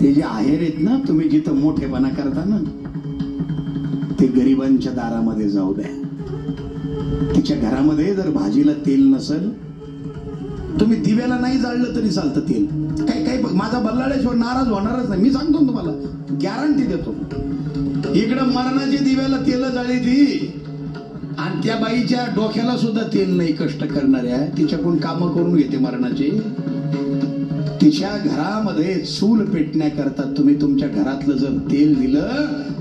ते जे आहेर आहेत ना तुम्ही जिथं मोठेपणा करता ना ते गरिबांच्या दारामध्ये जाऊ द्या. तिच्या घरामध्ये जर भाजीला तेल नसेल तुम्ही दिव्याला नाही जाळलं तरी चालतं तेल. काही काही माझा बल्लाळेश्वर नाराज होणारच नाही. मी सांगतो तुम्हाला गॅरंटी देतो. इकडं मरणाची दिव्याला तेल जाळी ती त्या बाईच्या डोक्याला सुद्धा तेल नाही कष्ट करणाऱ्या. तिच्याकडून कामं करून घेते मरणाची. तिच्या घरामध्ये चूल पेटण्याकरता तुम्ही तुमच्या घरातलं जर तेल दिलं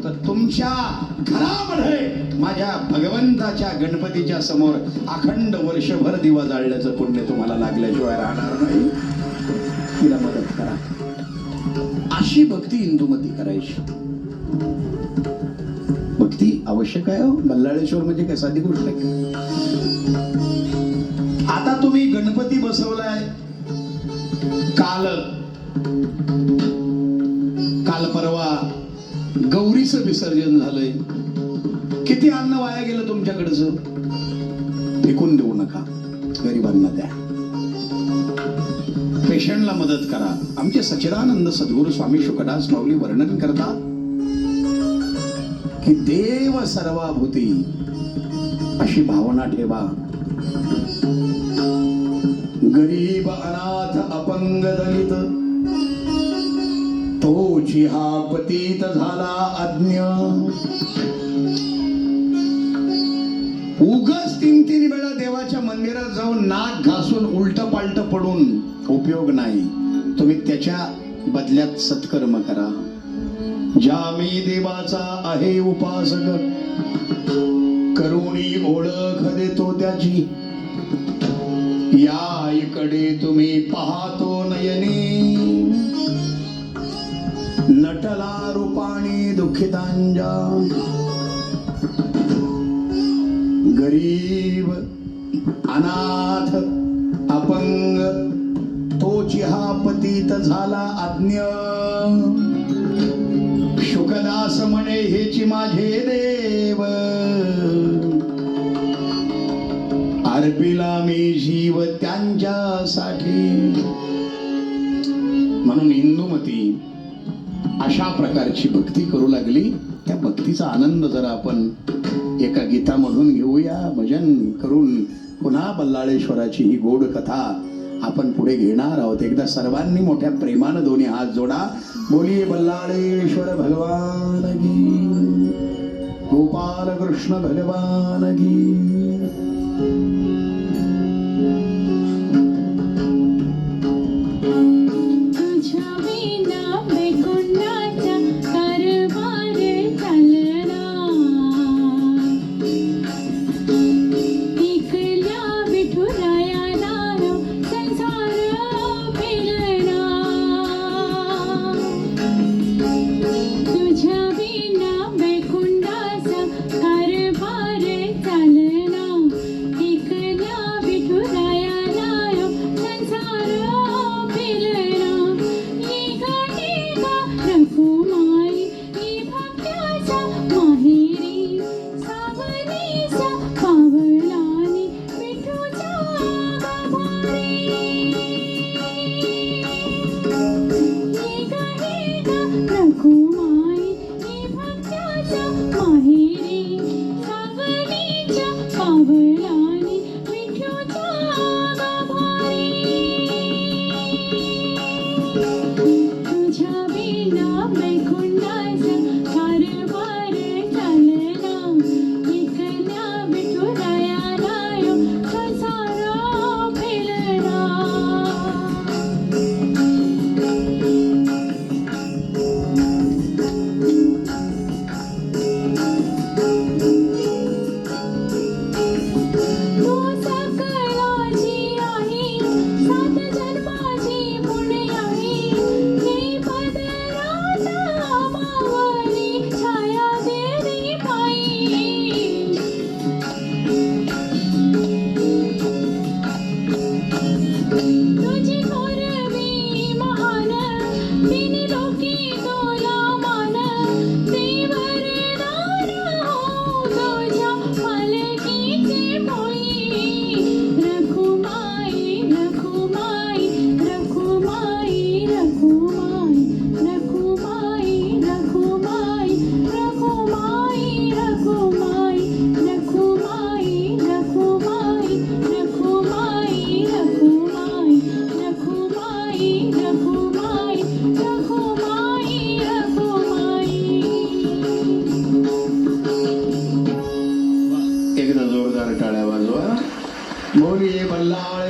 तर तुमच्या घरामध्ये माझ्या भगवंताच्या गणपतीच्या समोर अखंड वर्षभर दिवा जाळल्याचं पुण्य तुम्हाला लागल्याशिवाय राहणार नाही. तिला मदत करा. अशी भक्ती इंदुमती करायची. आवश्यक आहे हो? बल्लाळेश्वर म्हणजे काय? साधी गोष्ट आहे आता तुम्ही गणपती बसवलाय. काल काल परवा गौरीचं विसर्जन झालंय. किती अन्न वाया गेलं तुमच्याकडचं? फेकून देऊ नका. गरिबांना द्या. पेशंटला मदत करा. आमचे सच्चिदानंद सद्गुरू स्वामी शुकदास माऊली वर्णन करतात. की देव सर्वाभूती अशी भावना ठेवा. गरीब अनाथ अपंग दलित तो जिहा पतीत झाला अज्ञ. उगच तीन तीन वेळा देवाच्या मंदिरात जाऊन नाक घासून उलट पालट पडून उपयोग नाही. तुम्ही त्याच्या बदल्यात सत्कर्म करा. ज्या मी देवाचा आहे उपासक करुणी ओळख देतो त्याची. या इकडे तुम्ही पाहतो नयनी. नटला रूपाणी दुःखितांजा. गरीब अनाथ अपंग तो चिहा पतीत झाला आज्ञ माझे देव. अर्पिला मी जीव त्यांच्यासाठी. म्हणून इंदुमती अशा प्रकारची भक्ती करू लागली. त्या भक्तीचा आनंद जरा आपण एका गीतामधून घेऊया. भजन करून पुन्हा बल्लाळेश्वराची ही गोड कथा आपण पुढे घेणार आहोत. एकदा सर्वांनी मोठ्या प्रेमानं दोन्ही हात जोडा. बोलिये बल्लाळेश्वर भगवान. बालकृष्णभगवानगी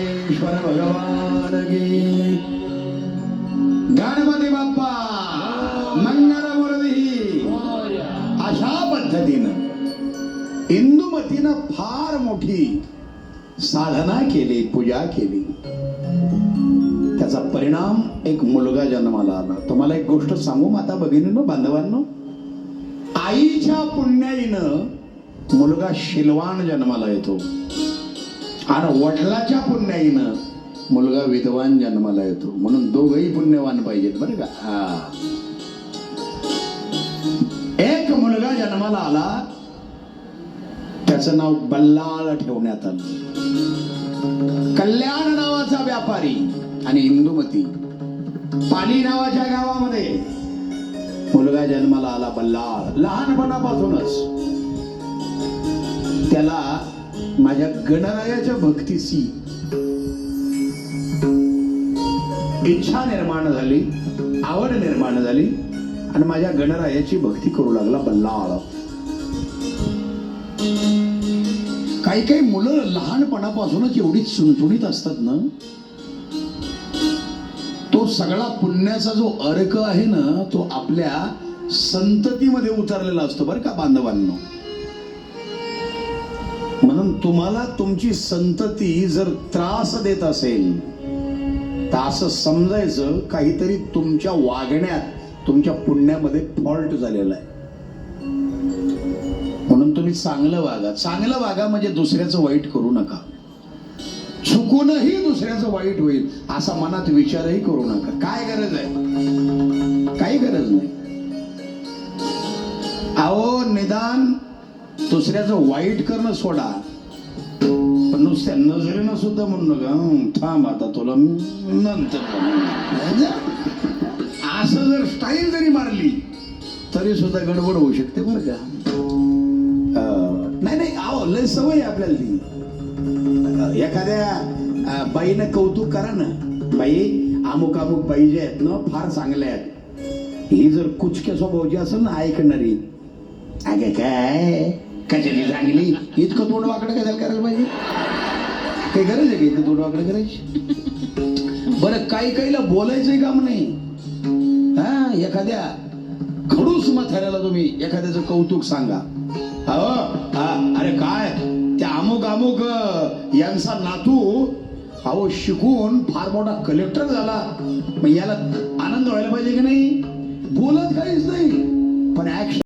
बल्लाळेश्वर भगवान की गणपती बाप्पा मंगल मुरली अशा पद्धतीनं इंदुमतीनं फार मोठी साधना केली पूजा केली. त्याचा परिणाम एक मुलगा जन्माला आला. तुम्हाला एक गोष्ट सांगू माता भगिनीनो बांधवांनो? आईच्या पुण्याईनं मुलगा शिलवान जन्माला येतो. आणि वडिलाच्या पुण्याईनं मुलगा विद्वान जन्माला येतो. म्हणून दोघही पुण्यवान पाहिजेत बरं का? हा. एक मुलगा जन्माला आला त्याचं नाव बल्लाळ ठेवण्यात आलं. कल्याण नावाचा व्यापारी आणि इंदुमती. पाली नावाच्या गावामध्ये मुलगा जन्माला आला बल्लाळ. लहानपणापासूनच. त्याला माझ्या गणरायाच्या भक्तीची इच्छा निर्माण झाली आवड निर्माण झाली आणि माझ्या गणरायाची भक्ती करू लागला बल्लाळ. काही काही मुलं लहानपणापासूनच एवढी चुणचुणीत असतात ना तो सगळा पुण्याचा जो अर्क आहे ना तो आपल्या संततीमध्ये उतरलेला असतो बरं का बांधवांनो. म्हणून तुम्हाला तुमची संतती जर त्रास देत असेल तर असं समजायचं काहीतरी तुमच्या वागण्यात तुमच्या पुण्यामध्ये फॉल्ट झालेला आहे. म्हणून तुम्ही चांगलं वागा. चांगलं वागा म्हणजे दुसऱ्याचं वाईट करू नका. चुकूनही दुसऱ्याचं वाईट होईल असा मनात विचारही करू नका. काय गरज आहे? काही गरज नाही. अहो निदान दुसऱ्याचं वाईट करणं सोडा. पण नुसत्या नजरेनं सुद्धा म्हणू नका. थांब आता तुला नंतर असं जर स्टाईल जरी मारली तरी सुद्धा गडबड होऊ शकते बरं का. नाही नाही अहो लय सवय आपल्याला ती. एखाद्या बाईनं कौतुक करा ना. बाई अमुक अमुक बाई जे आहेत ना फार चांगल्या आहेत. ही जर कुचक्या स्वभावची असेल ना ऐकणारी. अगे काय? कशाची सांगली इतकं तोंड वाकडं कशाला करायला पाहिजे? काही गरज आहे का इतकं तोंड वाकडं करायची? बरं काही काहीला बोलायचंही काम नाही. हा एखाद्या खडूस म्हाताऱ्याला तुम्ही एखाद्याचं कौतुक सांगा. अहो हा, अरे काय? त्या अमुक अमुक यांचा नातू अहो शिकून फार मोठा कलेक्टर झाला. मग याला आनंद व्हायला पाहिजे की नाही? बोलत काहीच नाही. पण ऍक्शन